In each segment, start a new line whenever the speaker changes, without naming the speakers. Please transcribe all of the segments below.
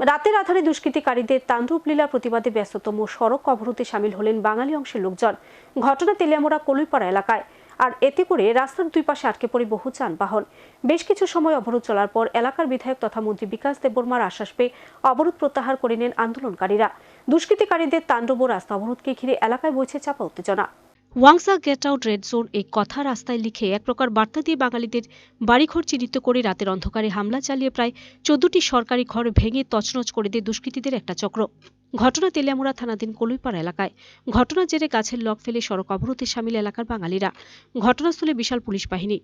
রাতের আধারে দুষ্কৃতিকারীদের তাণ্ডব লীলা প্রতিবাদে ব্যস্ততম সড়ক অবরোধে সামিল হলেন বাঙালি অংশের লোকজন। ঘটনা তেলিয়ামোড়া কলুইপাড়া এলাকায়। আর এতে করে রাস্তার দুই পাশে আটকে পড়ে বহু যানবাহন। বেশ কিছু সময় অবরোধ চলার পর এলাকার বিধায়ক তথা মন্ত্রী বিকাশ দেববর্মার আশ্বাস পেয়ে অবরোধ প্রত্যাহার করে নেন আন্দোলনকারীরা। দুষ্কৃতিকারীদের তাণ্ডব রাস্তা অবরোধকে ঘিরে এলাকায় বইছে চাপা উত্তেজনা। ওয়াংসা গেট আউট রেড জোন এই কথা রাস্তায় লিখে এক প্রকার বার্তা দিয়ে বাঙালিদের বাড়িঘর চিহ্নিত করে রাতের অন্ধকারে হামলা চালিয়ে প্রায় চোদ্দটি সরকারি ঘর ভেঙে তছনছ করে দিয়ে দুষ্কৃতীদের একটা চক্র। ঘটনা তেলিয়ামুড়া থানাধীন কলুইপাড়া এলাকায়। ঘটনা জেরে গাছের লক ফেলে সড়ক অবরোধে সামিল এলাকার বাঙালিরা। ঘটনাস্থলে বিশাল পুলিশ বাহিনী।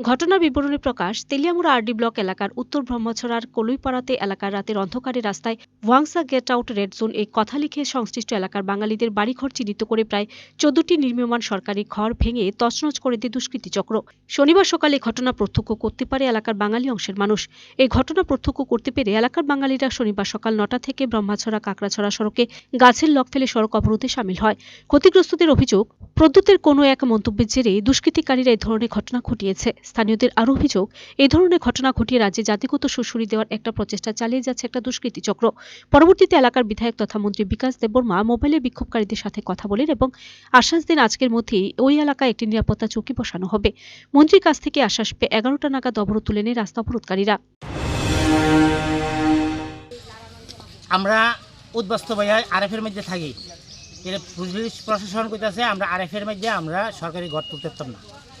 ঘটনার বিবরণী প্রকাশ তেলিয়ামুড়া আরডি ব্লক এলাকার উত্তর ব্রহ্মছড়ার কলুইপাড়াতে এলাকার রাতের অন্ধকারে রাস্তায় ওয়াংসা গেট আউট রেড জোন এই কথা লিখে সংশ্লিষ্ট এলাকার বাঙালিদের বাড়িঘর চিহ্নিত করে প্রায় চোদ্দটি নির্মীয়মান সরকারি ঘর ভেঙে তছনছ করে দিয়ে দুষ্কৃতী চক্র। শনিবার সকালে ঘটনা প্রত্যক্ষ করতে পারে এলাকার বাঙালি অংশের মানুষ। এই ঘটনা প্রত্যক্ষ করতে পেরে এলাকার বাঙালিরা শনিবার সকাল নটা থেকে ব্রহ্মাছড়া কাকড়াছড়া সড়কে গাছের লক ফেলে সড়ক অবরোধে সামিল হয়। ক্ষতিগ্রস্তদের অভিযোগ প্রদ্যুতের কোনো এক মন্তব্যের জেরে দুষ্কৃতিকারীরা এই ধরনের ঘটনা ঘটিয়েছে। স্থানীয়দের আরও অভিযোগ এই ধরনের ঘটনা ঘটিয়ে রাজ্যে জাতিগত সুশুরি দেওয়ার একটা প্রচেষ্টা চালিয়ে যাচ্ছে একটা দুষ্কৃতী চক্র। পরবর্তীতে এলাকার বিধায়ক তথা মন্ত্রী বিকাশ দেববর্মা মোবাইলে বিক্ষোভকারীদের সাথে কথা বলেন এবং আশ্বাস দেন আজকের মধ্যেই ওই এলাকায় একটি নিরাপত্তা চৌকি বসানো হবে। মন্ত্রীর কাছ থেকে আশ্বাস পেয়ে এগারোটা নাগাদ অবরোধ তুলে নেয় রাস্তা অবরোধকারীরা।
আমরা উদ্বাস্ত ভাইয়া আরএফের মধ্যে থাকি। পুলিশ প্রশাসন কইতাছে, আমরা আরএফের মধ্যে আমরা সরকারি ঘর তুলতে না।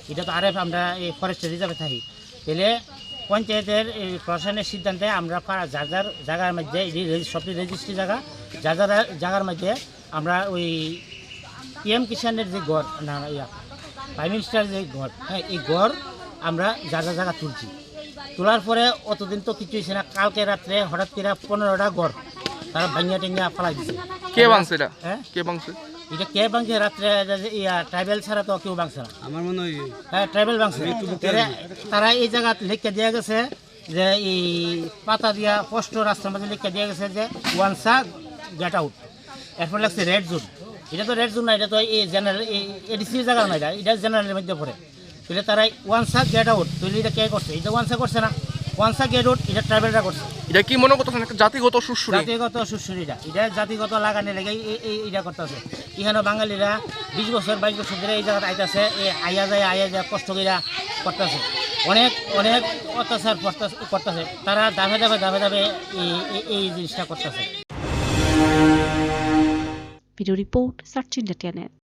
এটা তো আরএফ, আমরা এই ফরেস্ট রিজার্ভে থাকি। তাহলে পঞ্চায়েতের প্রশাসনের সিদ্ধান্তে আমরা যার যার জায়গার মধ্যে এই যে রেজি- সবটি রেজিস্ট্রি জায়গা, যার যার জায়গার মধ্যে আমরা ওই পিএম কিষানের যে গড় না ইয়া, প্রাইম মিনিস্টার যে গড় হ্যাঁ এই গড় আমরা যার যার জায়গা তুলছি। তোলার পরে অতদিন তো কিছু হয়েছে না, কালকে রাত্রে হঠাৎ করে পনেরোটা গড় তারা ভাঙিয়া টেঙ্গিয়া ফালাই দিছে।
কে ভাঙছে এটা?
হ্যাঁ?
কে ভাঙছে?
এটা কে ভাঙছে? রাত্রে ইয়া ট্রাইবেল ছাড়া তো কেউ ভাঙছে না।
আমার মনে হয়
হ্যাঁ ট্রাইবেল ভাঙছে। তারা- তারা এই জায়গা লিখে দেওয়া গেছে যে এই পাতা দিয়া স্পষ্ট রাস্তার মধ্যে লিখে দেওয়া গেছে যে ওয়ান সা গেট আউট। এরপর লাগছে রেড জোন। এটা তো রেড জোন না এটা তো এই জেনারেল এডিসি জায়গা না এটা। এটা জেনারেলের মধ্যে পড়ে। তাহলে তারা ওয়ান সা গেট আউট। তাহলে এটা কে করছে? এটা ওয়ান সা করছে না। সা গেট আউট এটা ট্রাইবেলরা করছে।
এটা কি মনে করতেছেন? একটা জাতিগত সুশ্রী
জাতিগত সুশ্রীটা এটা জাতিগত লাগানি লেগে এই- এই এটা করতেছে। এখানে বাঙালিরা বিশ বছর বাইশ বছর ধরে এই জায়গায় আইতাছে এই আইয়া যায় আইয়া যায় কষ্ট কইরা করতেছে। অনেক অনেক অত্যাচার করতেছে। তারা দামে দামে দামে দামে এই- এই- এই জিনিসটা করতেছে।
Video report search India